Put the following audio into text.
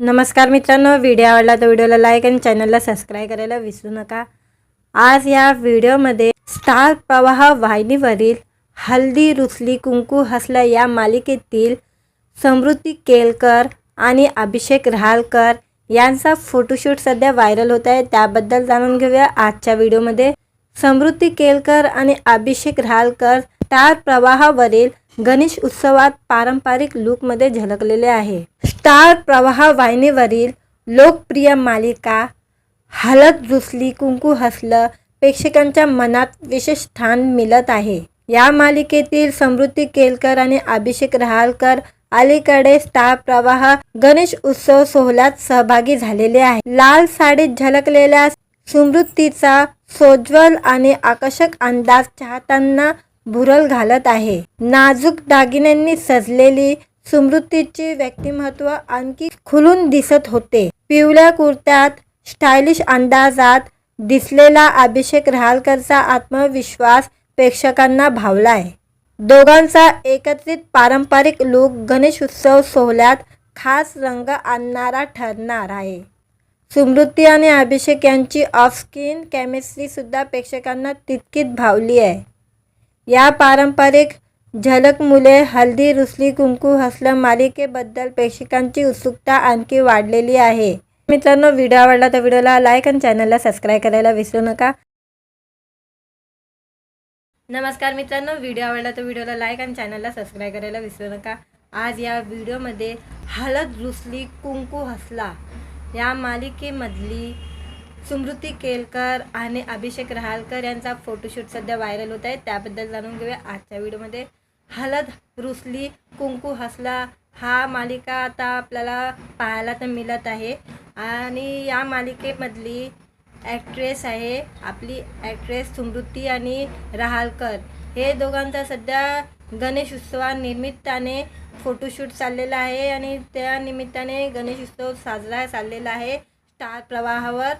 नमस्कार मित्रांनो व्हिडिओ आवडला तर व्हिडिओला लाईक आणि चॅनलला सबस्क्राईब करायला विसरू नका. आज या व्हिडिओमध्ये स्टार प्रवाह वाहिनीवरील हल्दी रुसली कुंकू हसला या मालिकेतील समृद्धी केलकर आणि अभिषेक रहालकर यांचा फोटोशूट सध्या व्हायरल होत आहे. त्याबद्दल जाणून घेऊया आजच्या व्हिडिओमध्ये. समृद्धी केलकर आणि अभिषेक रहालकर स्टार प्रवाहावरील गणेश उत्सवात पारंपरिक लुकमध्ये झलकलेले आहे. स्टार प्रवाह वाहिनीवरील लोकप्रिय मालिका हलत जुसली कुंकू हसलं प्रेक्षकांच्या मनात विशेष स्थान मिळत आहे. या मालिकेतील समृद्धी केलकर आणि अभिषेक रहालकर अलीकडे स्टार प्रवाह गणेश उत्सव सोहळ्यात सहभागी झालेले आहे. लाल साडीत झलकलेल्या समृद्धीचा सोज्वल आणि आकर्षक अंदाज चाहत्यांना भुरल घालत आहे. नाजूक दागिन्यांनी सजलेली समृद्धीचे व्यक्तिमत्व आणखी खुलून दिसत होते. पिवळ्या कुर्त्यात स्टायलिश अंदाजात दिसलेला अभिषेक रहालकरचा आत्मविश्वास प्रेक्षकांना भावलाय. दोघांचा एकत्रित पारंपरिक लूक गणेश उत्सव सोहळ्यात खास रंग आणणारा ठरणार आहे. स्मृती आणि अभिषेक यांची ऑफस्क्रीन केमिस्ट्रीसुद्धा प्रेक्षकांना तितकीच भावली आहे. या पारंपरिक झलक मुले हल्दी रुसली कुंकू हसलं मालिकेबद्दल प्रेक्षकांची उत्सुकता आणखी वाढलेली आहे. मित्रांनो व्हिडिओ आवडला तर व्हिडिओला लाईक आणि चॅनलला सबस्क्राईब करायला विसरू नका. नमस्कार मित्रांनो व्हिडिओ आवडला तर व्हिडिओला लाईक आणि चॅनलला सबस्क्राईब करायला विसरू नका. आज या व्हिडिओमध्ये हलद रुसली कुंकू हसला या मालिकेमधली समृद्धी केलकर आणि अभिषेक रहालकर यांचा फोटोशूट सध्या व्हायरल होत आहे. त्याबद्दल जाणून घेऊया आजच्या व्हिडिओमध्ये. हलद रुसली कुंकू हसला हा मालिका आता आपल्याला पाहायला तर मिळत आहे. आणि या मालिकेमधली ॲक्ट्रेस आहे आपली ॲक्ट्रेस समृद्धी आणि रहालकर. हे दोघांचा सध्या गणेश उत्सवानिमित्ताने फोटोशूट चाललेला आहे आणि त्या निमित्ताने गणेश उत्सव साजरा चाललेला आहे. स्टार प्रवाहावर